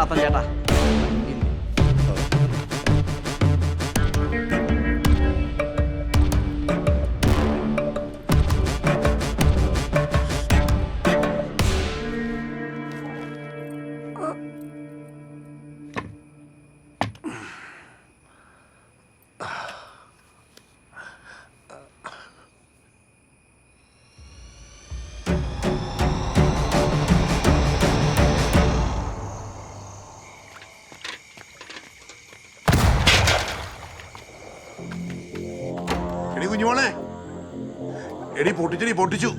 മാത്രം ചേട്ടാ. കുഞ്ഞുമോളെ എടി പൊട്ടിച്ചടി പൊട്ടിച്ചു.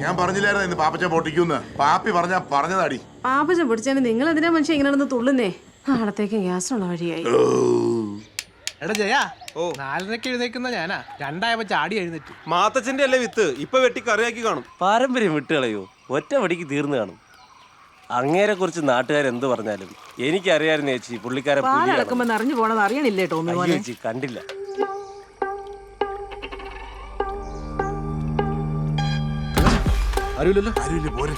ഞാൻ പറഞ്ഞില്ലായിരുന്നു ഇന്ന് പാപ്പച്ച പൊട്ടിക്കൂന്ന് പാപ്പി പറഞ്ഞാ പറഞ്ഞതാടി. പാപ്പച്ചൻ പിടിച്ചാൽ നിങ്ങൾ എന്തിനാ മനുഷ്യ ഇങ്ങനെ നടന്ന് തുള്ളുന്നേ? നാളത്തേക്ക് ഗ്യാസുള്ള വഴിയായി. എടാ ജയ ഓ. നാലരക്ക് എഴുന്നേക്കുന്ന ഞാനാ. രണ്ടായപ്പോ ചാടി എഴുന്നേറ്റ്. മാത്തച്ഛന്റെ അല്ലേ വിത്ത്? ഇപ്പൊ വെട്ടി കറിയാക്കി കാണും. പാരമ്പര്യം വിട്ടുകളയോ ഒറ്റ വടിക്ക് തീർന്നു കാണും. അങ്ങേരെ കുറിച്ച് നാട്ടുകാർ എന്ത് പറഞ്ഞാലും എനിക്കറിയായിരുന്നു ചേച്ചി പുള്ളിക്കാരെ നിറഞ്ഞു പോണത് അറിയണില്ലേ ടോമി കണ്ടില്ല. അറിയില്ലല്ലോ ആരുമില്ല പോരെ.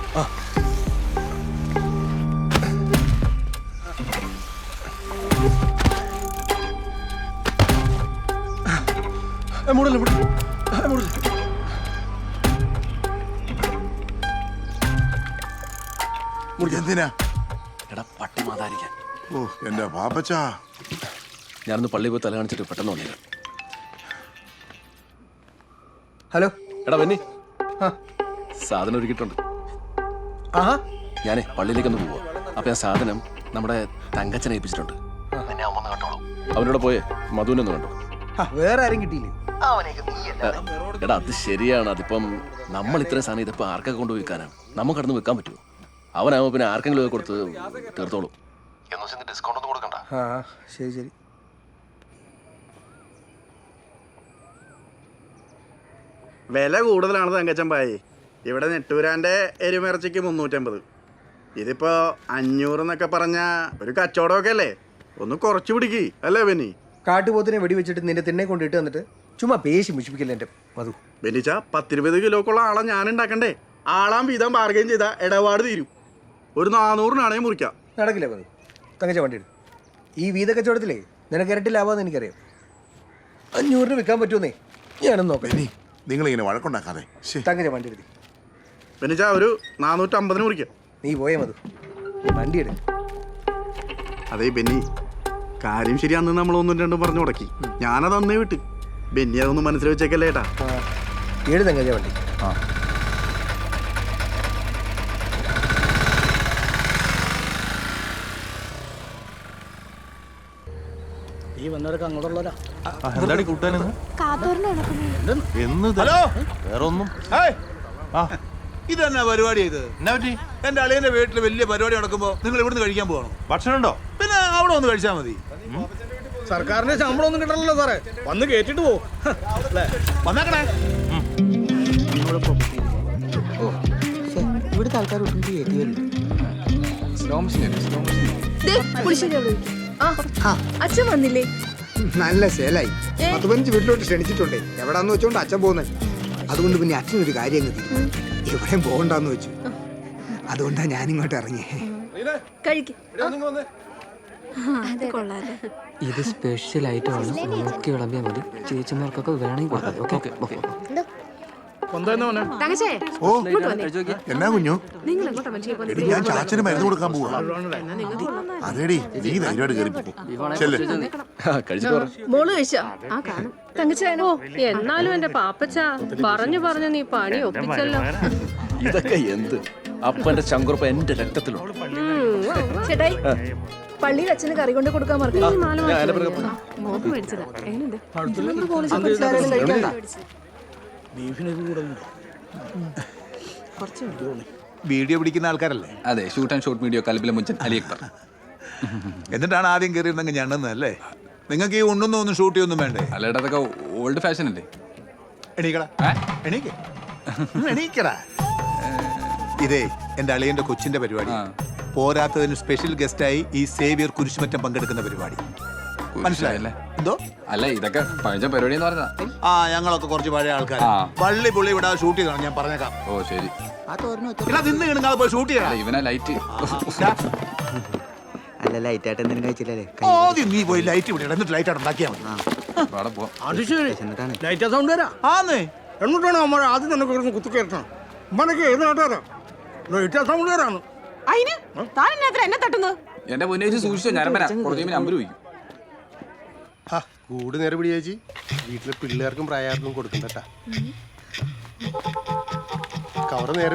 മൂടല്ലേ മൂടല്ലേ? എന്തിനാ? എടാ പട്ടി മാതാരിക്കാൻ. ഓ എന്റെ പാപ്പച്ചാ? ഞാനൊന്ന് പള്ളി പോയി തല കാണിച്ചിട്ട് പെട്ടെന്ന് വന്നേക്കാം. ഹലോ? എടാ ബെന്നി സാധനം ഒരുക്കിയിട്ടുണ്ട്. ആ ഞാനേ പള്ളിയിലേക്കൊന്ന് പോവാ. അപ്പൊ ആ സാധനം നമ്മുടെ തങ്കച്ചനെ ഏൽപ്പിച്ചിട്ടുണ്ട്. അവനോട് പോയേ മധുവിനെ ഒന്ന് കണ്ടോ? വേറെ ആരും കിട്ടിയില്ലേ? എടാ അത് ശരിയാണ്. അതിപ്പം നമ്മൾ ഇത്രയും സാധനം ഇതിപ്പോ ആർക്കൊക്കെ കൊണ്ട് വിൽക്കാനാണ് നമുക്ക് കടന്ന് വിൽക്കാൻ പറ്റുമോ? അവനാവുമ്പോ പിന്നെ ആർക്കെങ്കിലും കൊടുത്ത് തീർത്തോളൂ. ഡിസ്കൗണ്ട് ഒന്നും കൊടുക്കണ്ട. ആ ശരി ശരി. വില കൂടുതലാണ് തങ്കച്ചൻ തങ്കച്ചമ്പായി ഇവിടെ നെട്ടൂരാന്റെ എരുമിറച്ചിക്ക് മുന്നൂറ്റമ്പത്. ഇതിപ്പോ അഞ്ഞൂറ് എന്നൊക്കെ പറഞ്ഞ ഒരു കച്ചവടമൊക്കെ അല്ലേ? ഒന്ന് കുറച്ച് പിടിക്ക് അല്ലേ ബെന്നി? കാട്ടുപോത്തിനെ വെടിവെച്ചിട്ട് നിന്റെ തിന്നെ കൊണ്ടിട്ട് വന്നിട്ട് ചുമ്മാ പേശി മുഷിപ്പിക്കില്ല എന്റെ മധു. ബെന്നിച്ച പത്തിരുപത് കിലോക്കുള്ള ആളെ ഞാൻ ഉണ്ടാക്കണ്ടേ? ആളാം വീതം ബാർഗൈൻ ചെയ്ത ഇടപാട് തീരും. ഒരു നാനൂറിനാണേ മുറിക്കാം. നടക്കില്ല മധു? തങ്കച്ച വണ്ടി ഇടും. ഈ വീത കച്ചവടത്തിലേ നിനക്ക് ഇരട്ടി ലാഭമെന്ന് എനിക്കറിയാം. അഞ്ഞൂറിന് വിൽക്കാൻ പറ്റുമെന്നേ ഞാനൊന്ന് നോക്കാം. ബെന്നി നിങ്ങൾ ഇങ്ങനെ വഴക്കുണ്ടാക്കാതെ. തങ്ങച്ച തങ്കച്ച വണ്ടി എടുത്തി ബെന്നിച്ച ഒരു നാനൂറ്റമ്പതിന് കുറിക്കാം നീ പോയേ മതു വണ്ടി എടു അതേ ബെന്നി കാര്യം ശരിയാന്ന് അന്ന് നമ്മൾ ഒന്നും രണ്ടും പറഞ്ഞു മുടക്കി. ഞാനത് അന്നേ വിട്ട്. ബെന്നി അതൊന്നും മനസ്സിൽ വെച്ചേക്കല്ലേ ഏട്ടാ? ആ തങ്കച്ച വണ്ടി. എന്താടി കൂട്ടാനെന്ന് എന്ന് ഹലോ? വേറെ ഒന്നും ഇത്? തന്നെ പരിപാടി പറ്റി? എന്റെ അളിയന്റെ വീട്ടിൽ വലിയ പരിപാടി നടക്കുമ്പോ നിങ്ങൾ ഇവിടുന്ന് കഴിക്കാൻ പോകണം ഭക്ഷണം ഉണ്ടോ പിന്നെ അവിടെ ഒന്ന് കഴിച്ചാൽ മതി. സർക്കാരിന്റെ ശമ്പളം ഒന്നും കിട്ടണല്ലോ സാറേ. വന്ന് കേട്ടിട്ട് പോ. വന്നേക്കണേ. ഇവിടുത്തെ ആൾക്കാർ ഒട്ടും അച്ഛൻ വന്നില്ലേ? നല്ല സേലായി പത്ത് പതിനഞ്ച് വീട്ടിലോട്ട് ക്ഷണിച്ചിട്ടുണ്ടേ. എവിടാന്ന് വെച്ചോണ്ട് അച്ഛൻ പോകുന്നത് അതുകൊണ്ട് പിന്നെ അച്ഛനൊരു ഒരു കാര്യം അങ്ങ്. എവിടെയും പോകണ്ടെന്ന് വെച്ചു. അതുകൊണ്ടാ ഞാനിങ്ങോട്ട് ഇറങ്ങി. ഇത് സ്പെഷ്യൽ ഐറ്റം ആണ്. നോക്കി വിളമ്പിയാൽ മതി. ചേച്ചിമാർക്കൊക്കെ വേണമെങ്കിൽ കൊടുക്കാം. ഓക്കെ ഓക്കെ തങ്കച്ചേ ഓ. എന്നാ കുഞ്ഞു? ഞാൻ ചാച്ചന് മരുന്ന് കൊടുക്കാൻ പോവാ. അതേടി നീ ധൈര്യമായിട്ട് കയറി എന്നാലും എന്റെ പാപ്പച്ച പറഞ്ഞു പറഞ്ഞു നീ പണി ഒപ്പിച്ചല്ലോ. ഇതൊക്കെ എന്ത്? അപ്പന്റെ ചങ്കുറപ്പ് എന്റെ രക്തത്തിലുണ്ട്. ചേട്ടായി പള്ളിയിൽ അച്ഛന് കറി കൊണ്ട് കൊടുക്കാൻ വീഡിയോ പിടിക്കുന്ന ആൾക്കാരല്ലേ? അതെ ഷൂട്ട് ആൻഡ് ഷോട്ട് വീഡിയോ കൽബിലെ മുഞ്ചൻ അലി അക്ബർ. എന്നിട്ടാണ് ആദ്യം കയറിയിരുന്നെങ്കിൽ ഞണ്ടെന്നല്ലേ നിങ്ങൾക്ക് ഈ ഉണ്ണുന്ന ഒന്നും ഷൂട്ട് ചെയ്യൊന്നും വേണ്ടേ? അല്ല അതൊക്കെ ഓൾഡ് ഫാഷൻ അല്ലേ? എണീക്കടാ. എണീക്കടാ. ഇതേ എന്റെ അളിയന്റെ കൊച്ചിന്റെ പരിപാടി. പോരാത്തതിന് സ്പെഷ്യൽ ഗസ്റ്റായി ഈ സേവിയർ കുരിശുമറ്റം പങ്കെടുക്കുന്ന പരിപാടി. മനസ്സിലായല്ലേ എന്തോ? അല്ല ഇതൊക്കെ പഴഞ്ച പരിപാടി എന്ന് പറഞ്ഞതാ. ആ ഞങ്ങളൊക്കെ കുറച്ച് പഴയ ആൾക്കാർ. പള്ളി പുള്ളി ഇവിടെ ഷൂട്ട് ചെയ്തതാണ് ഞാൻ പറഞ്ഞേക്കാം. ഓ ശരി. നിന്ന് കിണങ്ങാതെ പോയി ഷൂട്ട് ചെയ്യണം ഇവനാ ലൈറ്റ് അല്ല ലൈറ്റ് ആയിട്ട് എന്തെങ്കിലും കഴിച്ചില്ലേ ആദ്യം നീ പോയി ലൈറ്റ് ഇവിടെ എന്നിട്ട് ലൈറ്റ് ഉണ്ടാക്കിയാൽ മതി. അത് ശരി ലൈറ്റ് സൗണ്ട് വരാ? ആന്നേ. എന്നിട്ടാണ് ആദ്യം തന്നെ ഏത് നാട്ടുകാരാ ലൈറ്റ് സൗണ്ട് വരാണ് അതിന് താൻ എന്നാ എന്നെ തട്ടുന്നത്? എന്റെ മുന്നേ വെച്ച് സൂക്ഷിച്ചോ ഞാൻ വരാം. കുറച്ച് കഴിയുമ്പോൾ നമ്പർ ചോദിക്കും. കൂട് നേരെ പിടി ചേച്ചി. വീട്ടിലെ പിള്ളേർക്കും പ്രായാർക്കും കൊടുക്കണ്ടട്ടാ കവറ് നേരെ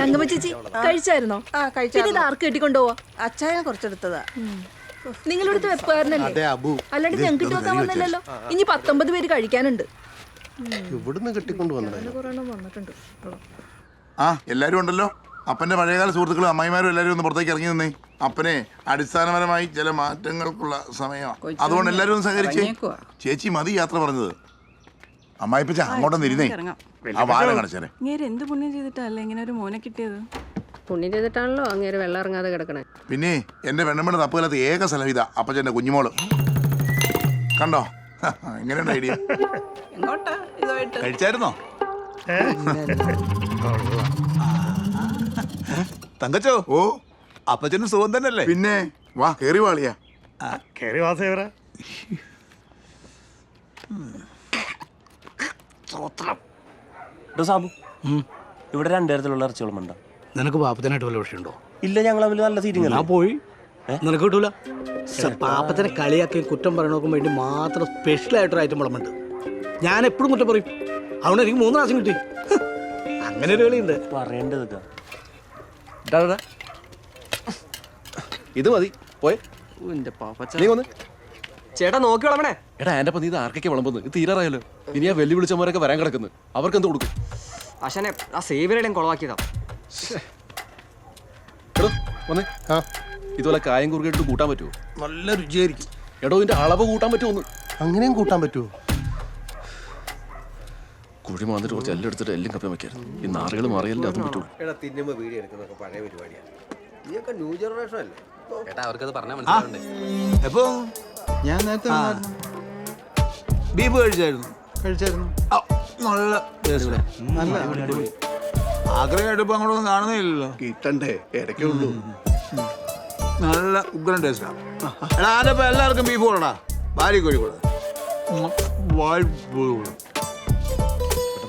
തങ്കമ്മ ചേച്ചി. കഴിച്ചായിരുന്നോ? ആ പിന്നെ കഴിച്ചു ഇത് ആർക്ക് കെട്ടിക്കൊണ്ടുപോവാ? അച്ചായൻ കുറച്ചെടുത്തതാ. നിങ്ങളെടുത്ത് വെപ്പായിരുന്നല്ലേ അല്ലാണ്ട് ഞങ്ങൾക്ക് ഇട്ട് വെക്കാൻ വന്നില്ലല്ലോ? ഇനി പത്തൊമ്പത് പേര് കഴിക്കാനുണ്ട്. ഇവിടുന്ന് കെട്ടിക്കൊണ്ട് വന്നിട്ടുണ്ട്. ആ എല്ലാവരും ഉണ്ടല്ലോ. അപ്പന്റെ പഴയകാല സുഹൃത്തുക്കളും അമ്മായിമാരും എല്ലാവരും ഒന്ന് പുറത്തേക്ക് ഇറങ്ങി നിന്നേ. അപ്പനെ അടിസ്ഥാനപരമായി ചില മാറ്റങ്ങൾക്കുള്ള സമയമാണ് അതുകൊണ്ട് എല്ലാവരും ഒന്ന് സഹകരിച്ചേ. ചേച്ചി മതി യാത്ര പറഞ്ഞത്. അമ്മായിപ്പച്ച അങ്ങോട്ടൊന്ന് ഇരുന്നേ. ആ വാരം ഇങ്ങനെ എന്ത് പുണ്യം ചെയ്തിട്ടല്ലേ ഇങ്ങനെ ഒരു മോനെ കിട്ടിയത്? പുണ്യം ചെയ്തിട്ടാണല്ലോ അങ്ങേര് വെള്ളം ഇറങ്ങാതെ കിടക്കണേ. പിന്നെ എന്റെ വെണ്ണമ്മയുടെ തപ്പുകാലത്ത് ഏക സ്ഥലം ഇതാ അപ്പച്ചന്റെ കുഞ്ഞുമോൾ. കണ്ടോ? എങ്ങനെയുണ്ട് ഐഡിയ? കഴിച്ചായിരുന്നോ? തങ്കച്ചോ? ഓ. അപ്പച്ചനും സുഖം തന്നെയല്ലേ? പിന്നെ വാ കേറി വാളിയാ. കേറി വാസേവരാ സേവറ സാബു. ഇവിടെ രണ്ടുതരത്തിലുള്ള ഇറച്ചികളുമുണ്ടോ. നിനക്ക് പാപ്പത്തിനായിട്ട് വല്ല വിഷയമുണ്ടോ? ഇല്ല ഞങ്ങൾ തമ്മിൽ നല്ല സീറ്റിംഗ് ഞാൻ പോയി. നിനക്ക് കിട്ടൂല? പാപ്പത്തിനെ കളിയാക്കി കുറ്റം പറയണോക്കും വേണ്ടി മാത്രം സ്പെഷ്യൽ ആയിട്ടൊരു ഐറ്റം വിളമ്പുണ്ട് ഞാൻ എപ്പോഴും കുറ്റം പറയും. അതുകൊണ്ട് എനിക്ക് മൂന്ന് പ്രാവശ്യം കിട്ടി. അങ്ങനെ ഒരു കളിയുണ്ട്. പറയേണ്ടത് ഇതാ. മതി. പോയെ. എന്റെ പാപ്പച്ച നീ വന്ന്. ചേട്ടാ നോക്കി വളമണേ. എടാ എന്റെ നീ ഇത് ആർക്കൊക്കെ വിളമ്പുന്നത് ഇത് തീരാറായല്ലോ. ഇനി ആ വെല്ലു വിളിച്ചവരൊക്കെ വരാൻ കിടക്കുന്നു. അവർക്ക് എന്ത് കൊടുക്കും? അശനെ ആ സേവിയറുടെയും കൊളവാക്കിയതാ. എടോ വന്നേ. ആ. ഇതുപോലെ കായം കുറുകിട്ട് കൂട്ടാൻ പറ്റുമോ നല്ല രുചിയായിരിക്കും. എടോ ഇതിന്റെ അളവ് കൂട്ടാൻ പറ്റുമോ ഒന്ന്? അങ്ങനെയും കൂട്ടാൻ പറ്റുമോ കുഴി മാന്നിട്ട് കുറച്ച് എല്ലാം എടുത്തിട്ട് എല്ലാം കപ്പി വെക്കായിരുന്നു. ഈ നാറുകൾ മാറിയല്ലേ അതും പറ്റുള്ളൂ. എടാ തിന്നുമ്പോ വീഡിയോ എടുക്കുന്നൊക്കെ പഴയ പരിപാടിയാണ് നീയൊക്കെ ന്യൂ ജനറേഷൻ അല്ലേ? ഏട്ടാ അവർക്കത് പറഞ്ഞാൽ മനസ്സിലാവണ്ടേ? അപ്പോ ഞാൻ നേരത്തെ ബീഫ് കഴിച്ചായിരുന്നു. കഴിച്ചായിരുന്നു. ആ, നല്ല നല്ല അടിപൊളി. ആഗ്രഹമായിട്ട് ഇപ്പൊ അങ്ങോട്ടൊന്നും കാണുന്നില്ലല്ലോ. കിട്ടണ്ടേ? ഇടയ്ക്കേ ഉള്ളൂ. നല്ല ഉഗ്രൻ ടേസ്റ്റാ. എടാ എല്ലാവർക്കും ബീഫ് കൊടുടാ? ഭാര്യ കോഴി കൊടു.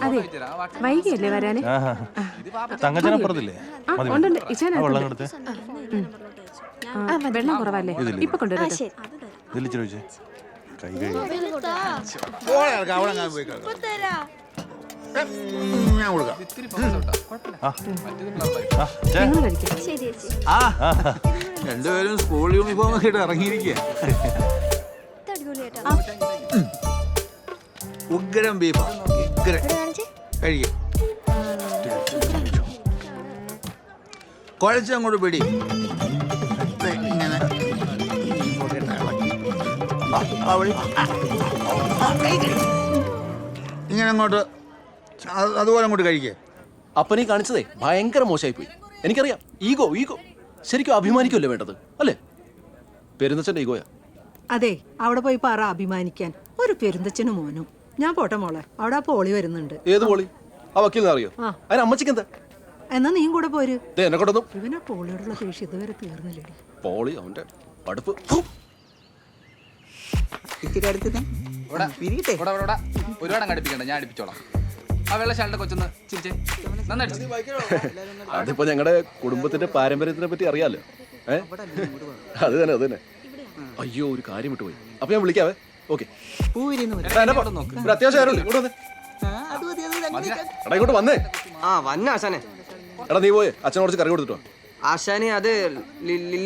അതെ. വൈകിയല്ലേ വരാന്? തങ്കച്ചനപ്പുറത്തില്ലേ വെള്ളം വെള്ളം കുറവല്ലേ? ഇപ്പൊ കൊണ്ടുവരാം ഇതിൽ ചോദിച്ചേ കൈ ഞാൻ കിടക്കാം. രണ്ടുപേരും സ്കൂൾ യൂണിഫോം ഒക്കെ ഇട്ട് ഇറങ്ങിയിരിക്കുക ഉഗ്രം ബീഫ. ഉഗ്രം. കഴിക്കും കുഴച്ചങ്ങോട്ട് പിടി. ഇങ്ങനെ ഇങ്ങോട്ട് ഇട്ട് ഇളക്കി. ആ, ആ കൈ കഴുകി. ഇങ്ങനെ അങ്ങോട്ട് അതുപോലെ അങ്ങോട്ട് കഴിക്കേ. അപ്പനീ കാണിച്ചതേ ഭയങ്കര മോശമായി പോയി എനിക്കറിയാം. Ego ego. ശരിക്കും അഭിമാനിക്കുമല്ലേ വേണ്ടത്? അല്ലേ? പെരുന്നച്ചന്റെ ഈഗോയാ. അതെ അവിടെ പോയി പറ അഭിമാനിക്കാൻ. ഒരു പെരുന്തച്ഛനും മോനും. ഞാൻ പോട്ടെ മോളെ. അവിടെ ആ പോളി വരുന്നുണ്ട്. ഏത് പോളി? ആ വക്കീലിനെ അറിയോ? ആ. അതിന് അമ്മച്ചിക്ക് എന്താ? എന്നാ നീയും കൂടെ പോര്. ദേ എന്നെ കൊണ്ടൊന്നും ഇവനാ പോളിയോടുള്ള ദേഷ്യം ഇതുവരെ തീർന്നില്ലടി. പോളി അവന്റെ പടുപ്പ് ഇച്ചിരി ഞാൻ. ഒരുപാട് അങ്ങ് അടുപ്പിക്കണ്ട അടുപ്പിച്ചോളാം. ആ വെള്ള ശാലിന്റെ കൊച്ചൊന്ന് ചിരിച്ചേ. നന്നായിട്ട് അതിപ്പോ ഞങ്ങളുടെ കുടുംബത്തിന്റെ പാരമ്പര്യത്തിനെ പറ്റി അറിയാലോ? ഏ? അത് തന്നെ അത് തന്നെ. അയ്യോ ഒരു കാര്യം വിട്ടുപോയി. അപ്പൊ ഞാൻ വിളിക്കാവേ? ഓക്കെ. ഒരു അത്യാവശ്യം ആരുണ്ട്? ഇങ്ങോട്ട് വന്നേ. എടാ ഇങ്ങോട്ട് വന്നേ. ആ വന്ന ആശാനെ. എടാ നീ പോയി. അച്ഛൻ കുറച്ച് കറി കൊടുത്തിട്ടോ ആശാനെ അത്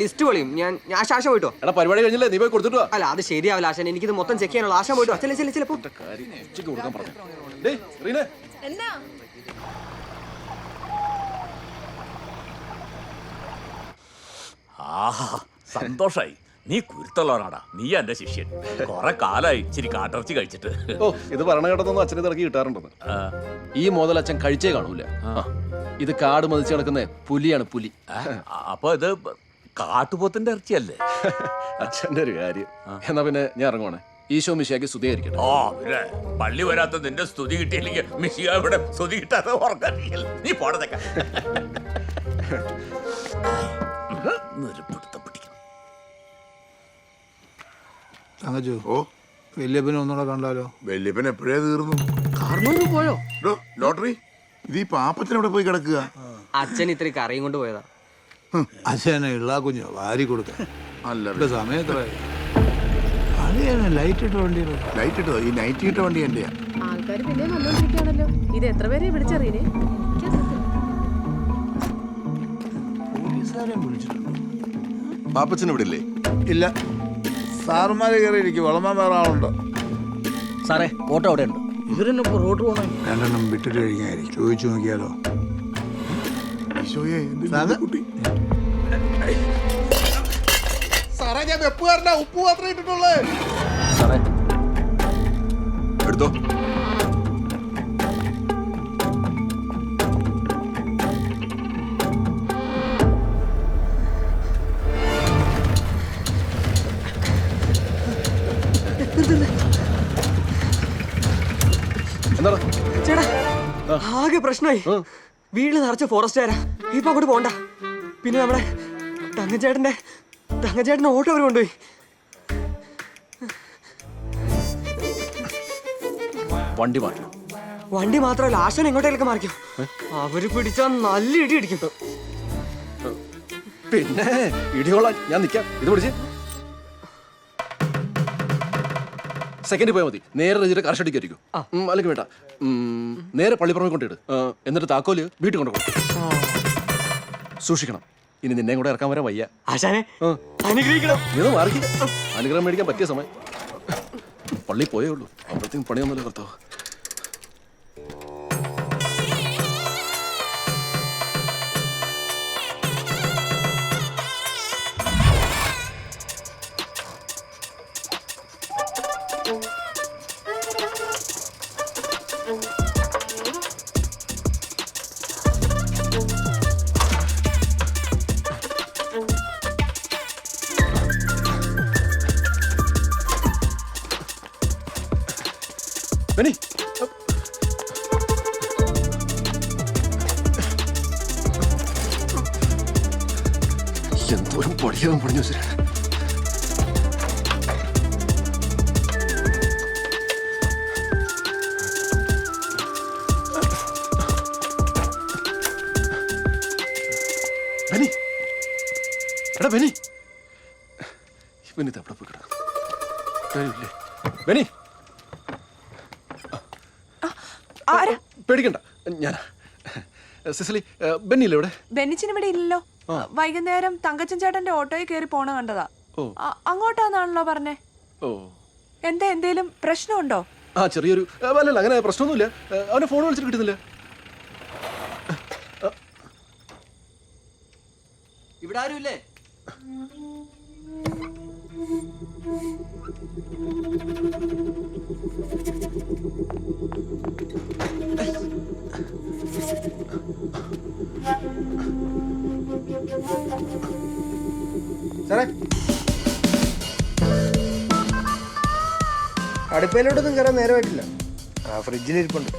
ലിസ്റ്റ് പൊളിയും. ഞാൻ ഞാൻ ആശ ആശ പോയിട്ടോ? എടാ പരിപാടി കഴിഞ്ഞില്ലേ? നീ പോയി കൊടുത്തിട്ടോ അല്ല അത് ശരിയാവില്ല ആശാൻ എനിക്കിത് മൊത്തം ചെക്ക് ചെയ്യാനുള്ള. ആശാൻ പോയിട്ടോ? ചില ചില ചിലപ്പോ കൊടുക്കാൻ പറഞ്ഞു. ഡേയ് ആഹാ സന്തോഷായി. നീ കുരുത്തുള്ളവനാടാ. നീ എന്റെ ശിഷ്യൻ. കുറെ കാലായി ഇച്ചിരി കാട്ടിറച്ചി കഴിച്ചിട്ട്. ഓ ഇത് ഭരണഘടനൊന്നും കേട്ടതൊന്നും അച്ഛനെ തിറക്കി കിട്ടാറുണ്ടെന്ന്. ആ, ഈ മോതൽ അച്ഛൻ കഴിച്ചേ കാണൂല. ആ. ഇത് കാട് മതിച്ച് കിടക്കുന്ന പുലിയാണ് പുലി. ആ, അപ്പൊ ഇത് കാട്ടുപോത്തിന്റെ ഇറച്ചിയല്ലേ? അച്ഛന്റെ ഒരു കാര്യം. എന്നാ പിന്നെ ഞാൻ ഇറങ്ങുവാണ്. ഈശോ മിശിയാക്കി സ്തുതിയായിരിക്കട്ടെ പിന്നെ പള്ളി വരാത്ത നിന്റെ സ്തുതി കിട്ടിയില്ലെങ്കിൽ മിഷിക ഇവിടെ സ്തുതി കിട്ടാതെ ഉറക്കറിയില്ല നീ പോടതൊക്കെ പിടുത്തം തങ്കച്ചു ഓ? വല്യപ്പനെ ഒന്നുകൂടെ കണ്ടാലോ? വല്യപ്പൻ എപ്പോഴേ തീർന്നു? കാർന്നൂര് പോയോ? ഡോ, ലോട്ടറി? ഇത് ഈ പാപ്പത്തിന് എവിടെ പോയി കിടക്കുക? അച്ഛൻ ഇത്ര കറിയും കൊണ്ട് പോയതാ. അച്ഛനെ ഇള്ളാ കുഞ്ഞോ വാരി കൊടുക്കാം അല്ല ഇവിടെ സമയത്ര ലൈറ്റ് ഇട്ട ലൈറ്റ് ഇട്ടോ ഈ നൈറ്റ് ഇട്ട വണ്ടി എന്റെയാ? ആൾക്കാർ പിന്നെ വന്നോണ്ടിരിക്കുകയാണല്ലോ. ഇത് എത്ര പേരെ വിളിച്ചറിയണേ? പോലീസുകാരെ വിളിച്ചിട്ടുണ്ടോ. പാപ്പച്ചൻ ഇവിടെ ഇല്ലേ? ഇല്ല. സാറുമാര് കയറി ഇരിക്കും. വളമാൻ വേറെ ആളുണ്ട്. സാറേ ഓട്ടോ അവിടെ ഉണ്ട് ഇവരെന്നെ ഇപ്പോൾ റോഡ് പോകണം രണ്ടെണ്ണം വിട്ടിട്ട് കഴിക്കാനായിരിക്കും ചോദിച്ചു നോക്കിയാലോ? സാറേ. ഞാൻ വെപ്പുകാരനാ ഉപ്പ് മാത്രമേ ഇട്ടിട്ടുള്ളേ. സാറേ. എടുത്തോ. പ്രശ്നമായി. വീട്ടിൽ നിറച്ച ഫോറസ്റ്റുകാരാ ഇപ്പൊ അങ്ങോട്ട് പോണ്ട. പിന്നെ നമ്മുടെ തങ്കച്ചേട്ടന്റെ തങ്കച്ചേട്ടന്റെ ഓട്ടോ അവർ കൊണ്ടുപോയി. വണ്ടി മാറ്റണം. വണ്ടി മാത്രമല്ല ആശാൻ എങ്ങോട്ടേലൊക്കെ മാറിക്കും. അവർ പിടിച്ചാൽ നല്ല ഇടി ഇടിക്കും പിന്നെ ഇടിയോളാൻ ഞാൻ നിൽക്കാം ഇത് പിടിച്ച്. സെക്കൻഡ് പോയാൽ മതി. നേരെ രജിയുടെ കർഷടിക്കായിരിക്കും അല്ലെങ്കിൽ വേണ്ട. ഉം, നേരെ പള്ളിപ്പുറമെ കൊണ്ടിട്ട് എന്നിട്ട് താക്കോൽ വീട്ടിൽ കൊണ്ടുപോകും സൂക്ഷിക്കണം. ഇനി നിന്നെ കൂടെ ഇറക്കാൻ വരാൻ വയ്യ. ആശാനെ ആ. അനുഗ്രഹിക്കണം. നീ ഒന്ന് മാറി അനുഗ്രഹം മേടിക്കാൻ പറ്റിയ സമയം. പള്ളി പോയേ ഉള്ളൂ. അപ്പോഴത്തേക്കും പണിയൊന്നുമില്ല കർത്താവ് എടാ ബെനി. ഇവനിത് എവിടെ പോയി കിടക്കും കാര്യമില്ലേ ബെന്നി പേടിക്കണ്ട. ഞാൻ സിസിലി ബെന്നില്ലേ ഇവിടെ? ബെന്നിച്ചിന് ഇവിടെ ഇല്ലല്ലോ. വൈകുന്നേരം തങ്കച്ചൻ ചേട്ടന്റെ ഓട്ടോയിൽ കയറി പോണ കണ്ടതാ. അങ്ങോട്ടാന്നാണല്ലോ പറഞ്ഞേ. ഓ. എന്താ എന്തേലും പ്രശ്നമുണ്ടോ? ആ ചെറിയൊരു അല്ലല്ല അങ്ങനെ പ്രശ്നമൊന്നുമില്ല. അവനെ ഫോൺ വിളിച്ചിട്ട് കിട്ടുന്നില്ല. ഇവിടെ ആരുമില്ലേ? സാറേ. അടുപ്പയിലോട്ടൊന്നും കയറാൻ നേരമായിട്ടില്ല. ആ ഫ്രിഡ്ജിൽ ഫ്രിഡ്ജിലിരിപ്പുണ്ട്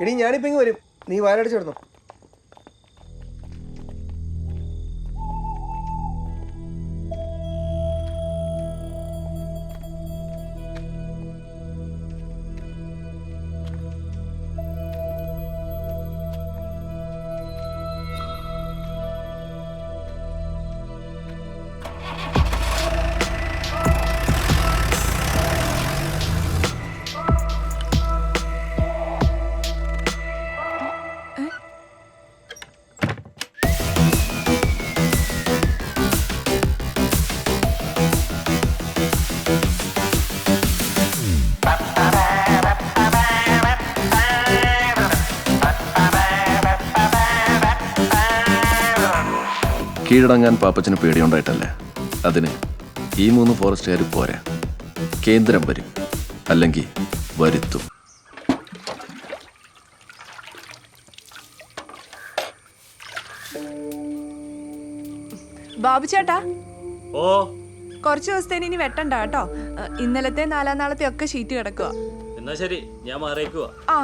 എടി ഞാനിപ്പോ ഇങ്ങ് വരും. നീ വയലടിച്ച് കിടന്നു കീഴടങ്ങാൻ പാപ്പച്ചന് പേടിയുണ്ടായിട്ടല്ലേ? അതിന് ഈ മൂന്ന് ഫോറസ്റ്റുകാർ പോരാ. കേന്ദ്രം വരും. അല്ലെങ്കിൽ വരുത്തും. ബാബു ചേട്ടാ ഓ. കുറച്ച് ദിവസത്തെ ഇനി വെട്ടണ്ട കേട്ടോ. ഇന്നലത്തെ നാലാം നാളത്തെ ഒക്കെ ഷീറ്റ് കിടക്കുക എന്നാ ശരി ഞാൻ മാറിയേക്കുക ആ.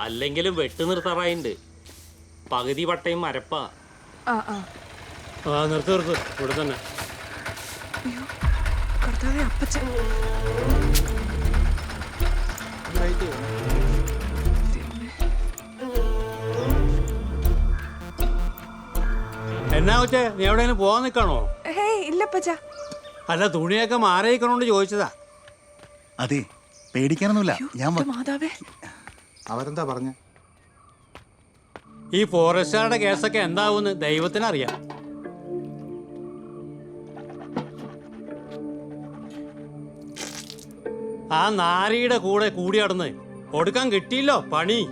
അല്ലെങ്കിലും വെട്ടു നിർത്താറായിണ്ട് പകുതി വട്ടയും മരപ്പാ ആ നിർത്ത് നിർത്ത്. ഇവിടെ തന്നെ. കർത്താവേ അപ്പച്ചൻ. എന്നാ വെച്ചേ നീ എവിടെയെങ്കിലും പോവാൻ നിൽക്കണോ? ഹേയ് ഇല്ല അപ്പച്ച. അല്ല തുണിയൊക്കെ മാറിയിക്കണോണ്ട് ചോദിച്ചതാ. അതെ പേടിക്കാനൊന്നുമില്ല. ഞാൻ മാതാവേ. അവരെന്താ പറഞ്ഞ? ഈ ഫോറസ്റ്റുകാരുടെ കേസൊക്കെ എന്താവുമെന്ന് ദൈവത്തിനറിയാം. ആ നാരിയുടെ കൂടെ കൂടി നടന്ന് കൊടുക്കാൻ കിട്ടിയില്ലോ പണി.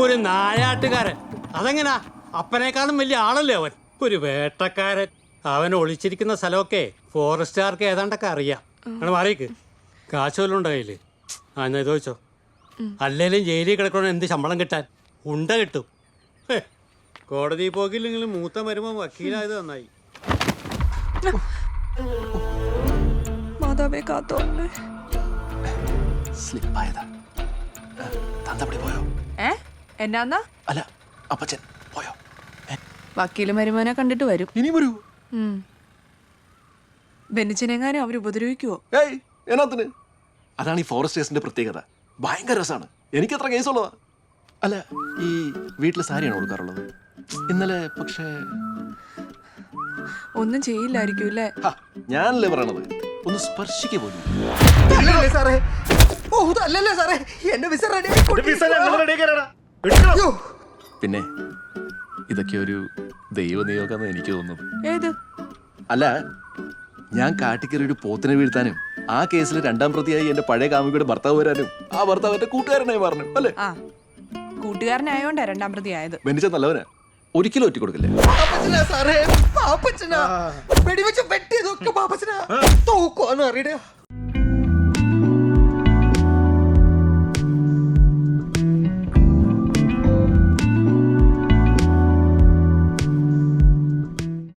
ഒരു നായാട്ടുകാരൻ. അതെങ്ങനാ? അപ്പനേക്കാളും വലിയ ആളല്ലേ അവൻ? ഒരു വേട്ടക്കാരൻ. അവൻ ഒളിച്ചിരിക്കുന്ന സ്ഥലമൊക്കെ ഫോറസ്റ്റുകാർക്ക് ഏതാണ്ടൊക്കെ അറിയാം. അങ്ങനെ മാറിയേക്ക്. കാശ് വല്ലതും ഉണ്ടോ ആ എന്നാ ഇത് വെച്ചോ അല്ലേലും ജയിലിൽ കിടക്കണോ എന്ത് ശമ്പളം കിട്ടാൻ? ഉണ്ട കിട്ടും. കോടതി പോക്കില്ലെങ്കിലും മൂത്ത മരുമ വക്കീലായത് നന്നായി. മാതാവേ കാത്തോണ്ട് സ്ലിപ്പായതാ. തന്തപ്പടി പോയോ? ഏ എന്നാന്നാ? അല്ല അപ്പച്ചൻ പോയോ? വക്കീൽ മരുമോനെ കണ്ടിട്ട് വരും. ഇനി വരൂ. ബെന്നിച്ചനെങ്ങാനും അവർ ഉപദ്രവിക്കുവോ? ഏയ് എന്നാത്തിന്? അതാണ് ഈ ഫോറസ്റ്റേഴ്സിന്റെ പ്രത്യേകത. ഭയങ്കര രസമാണ്. എനിക്ക് അത്ര കേസുള്ളതാ. അല്ല ഈ വീട്ടിൽ സാരിയാണ് കൊടുക്കാറുള്ളത് ഇന്നലെ പക്ഷേ ഒന്നും ചെയ്യില്ലായിരിക്കും അല്ലേ? ഞാനല്ലേ പറയണത്? ഒന്ന് സ്പർശിക്ക പോലും. അല്ലല്ലേ സാറേ. ഓ സാറേ. എന്റെ വിസ റെഡി പിന്നെ ഇതൊക്കെ ഒരു ദൈവനിയോഗമെന്ന് എനിക്ക് തോന്നുന്നു ഏത്? അല്ല ഞാൻ കാട്ടിക്കറി ഒരു പോത്തിനെ വീഴ്ത്താനും ആ കേസിൽ രണ്ടാം പ്രതിയായി എന്റെ പഴയ കാമുകിയുടെ ഭർത്താവ് വരാനും ആ ഭർത്താവ് എന്റെ കൂട്ടുകാരനായി പറഞ്ഞു അല്ലേ? ആ. കൂട്ടുകാരനായോണ്ടാ രണ്ടാം പ്രതി ആയത്. ബെന്നിച്ച നല്ലവനാ. ഒരിക്കലും ഒറ്റ കൊടുക്കില്ലേ? പാപ്പച്ചനാ സാറേ പാപ്പച്ചനാ. വെടിവെച്ച് വെട്ടിയതൊക്കെ പാപ്പച്ചനാ. തോക്കുവാന്ന് അറിയട